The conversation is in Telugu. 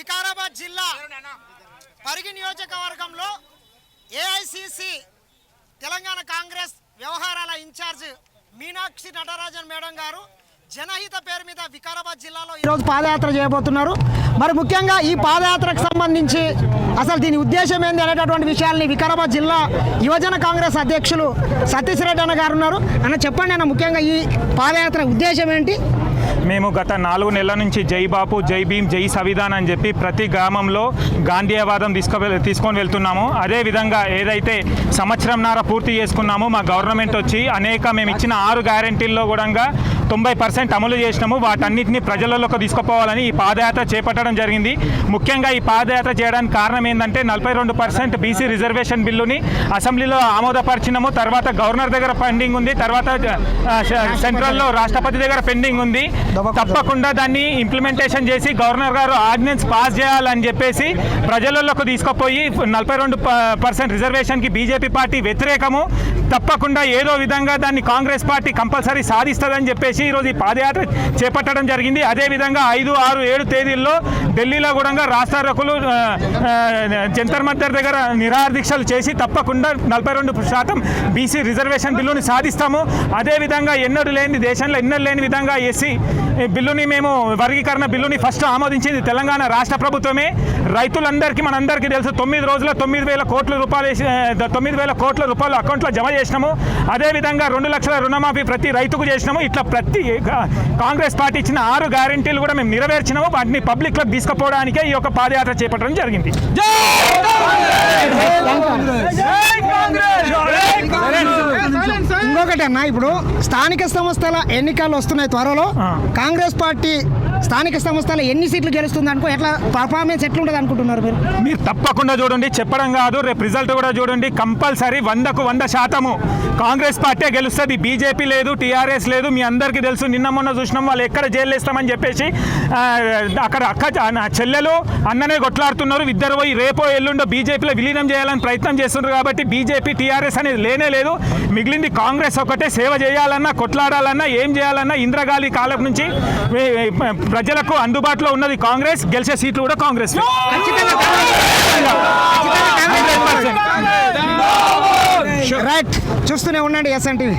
వికారాబాద్ జిల్లా పరిగి నియోజకవర్గంలో ఏఐసిసి తెలంగాణ కాంగ్రెస్ వ్యవహారాల ఇన్ఛార్జ్ మీనాక్షి నటరాజన్ మేడం గారు జనహిత పేరు మీద వికారాబాద్ జిల్లాలో ఈరోజు పాదయాత్ర చేయబోతున్నారు. మరి ముఖ్యంగా ఈ పాదయాత్రకు సంబంధించి అసలు దీని ఉద్దేశం ఏంది అనేటటువంటి విషయాల్ని వికారాబాద్ జిల్లా యువజన కాంగ్రెస్ అధ్యక్షులు సతీష్ రెడ్డి అన్న గారు ఉన్నారు. అన్న చెప్పండి అన్న ముఖ్యంగా ఈ పాదయాత్ర ఉద్దేశం ఏంటి? మేము గత నాలుగు నెలల నుంచి జై బాపు జై భీమ్ జై సవిధాన్ అని చెప్పి ప్రతి గ్రామంలో గాంధీయవాదం తీసుకు తీసుకొని వెళ్తున్నాము. అదేవిధంగా ఏదైతే సంవత్సరంన్నర పూర్తి చేసుకున్నామో మా గవర్నమెంట్ వచ్చి అనేక మేము ఇచ్చిన ఆరు గ్యారంటీల్లో కూడా తొంభై పర్సెంట్ అమలు చేసినాము. వాటన్నిటిని ప్రజలలోకి తీసుకుపోవాలని ఈ పాదయాత్ర చేపట్టడం జరిగింది. ముఖ్యంగా ఈ పాదయాత్ర చేయడానికి కారణం ఏంటంటే నలభై రెండు పర్సెంట్ బీసీ రిజర్వేషన్ బిల్లుని అసెంబ్లీలో ఆమోదపరిచినాము. తర్వాత గవర్నర్ దగ్గర పెండింగ్ ఉంది. తర్వాత సెంట్రల్లో రాష్ట్రపతి దగ్గర పెండింగ్ ఉంది. తప్పకుండా దాన్ని ఇంప్లిమెంటేషన్ చేసి గవర్నర్ గారు ఆర్డినెన్స్ పాస్ చేయాలని చెప్పేసి ప్రజలలోకి తీసుకుపోయి నలభై రెండు పర్సెంట్ రిజర్వేషన్కి బీజేపీ పార్టీ వ్యతిరేకము. తప్పకుండా ఏదో విధంగా దాన్ని కాంగ్రెస్ పార్టీ కంపల్సరీ సాధిస్తుందని చెప్పేసి ఈరోజు ఈ పాదయాత్ర చేపట్టడం జరిగింది. అదేవిధంగా ఐదు ఆరు ఏడు తేదీల్లో ఢిల్లీలో కూడా రాస్తారకులు జంతర్ మంతర్ దగ్గర నిరాహార దీక్షలు చేసి తప్పకుండా నలభై రెండు శాతం బీసీ రిజర్వేషన్ బిల్లుని సాధిస్తాము. అదేవిధంగా ఎన్నడూ లేని దేశంలో ఎన్నడూ లేని విధంగా ఎస్సీ బిల్లుని మేము వర్గీకరణ బిల్లుని ఫస్ట్ ఆమోదించింది తెలంగాణ రాష్ట్ర ప్రభుత్వమే. రైతులందరికీ మనందరికీ తెలుసు తొమ్మిది రోజుల తొమ్మిది వేల కోట్ల రూపాయలు వేసి- తొమ్మిది వేల కోట్ల రూపాయలు అకౌంట్లో జమ చేసినాము. అదేవిధంగా రెండు లక్షల రుణమాఫీ ప్రతి రైతుకు చేసినాము. ఇట్లా ప్రతి కా- కాంగ్రెస్ పార్టీ ఇచ్చిన ఆరు గ్యారంటీలు కూడా మేము నెరవేర్చినాము. వాటిని పబ్లిక్లోకి తీసుకుపోవడానికే ఈ యొక్క పాదయాత్ర చేపట్టడం జరిగింది. ఇంకొకటి అన్న ఇప్పుడు స్థానిక సంస్థల ఎన్నికలు వస్తున్నాయి త్వరలో. కాంగ్రెస్ పార్టీ స్థానిక సంస్థలు ఎన్ని సీట్లు గెలుస్తుంది అనుకో ఎట్లా పర్ఫార్మెన్స్ ఎట్లుంటుంది అనుకుంటున్నారు మీరు? మీరు తప్పకుండా చూడండి చెప్పడం కాదు రేపు రిజల్ట్ కూడా చూడండి. కంపల్సరీ వందకు వంద శాతము. కాంగ్రెస్ పార్టీ గెలుస్తుంది బీజేపీ లేదు టీఆర్ఎస్ లేదు. మీ అందరికీ తెలుసు నిన్న మొన్న చూసినాం వాళ్ళు ఎక్కడ జైలు వేస్తామని చెప్పేసి అక్కడ అక్క నా చెల్లెలు అన్ననే కొట్లాడుతున్నారు. ఇద్దరు పోయి రేపో ఎల్లుండో బీజేపీలో విలీనం చేయాలని ప్రయత్నం చేస్తున్నారు కాబట్టి బీజేపీ టీఆర్ఎస్ అనేది లేనే లేదు. మిగిలింది కాంగ్రెస్ ఒకటే సేవ చేయాలన్నా కొట్లాడాలన్నా ఏం చేయాలన్నా ఇంద్రగాలి కాలం నుంచి ప్రజలకు అందుబాటులో ఉన్నది కాంగ్రెస్ గెలిచే సీట్లు కూడా కాంగ్రెస్. రైట్ చూస్తూనే ఉండండి ఎస్ఎన్ టీవీ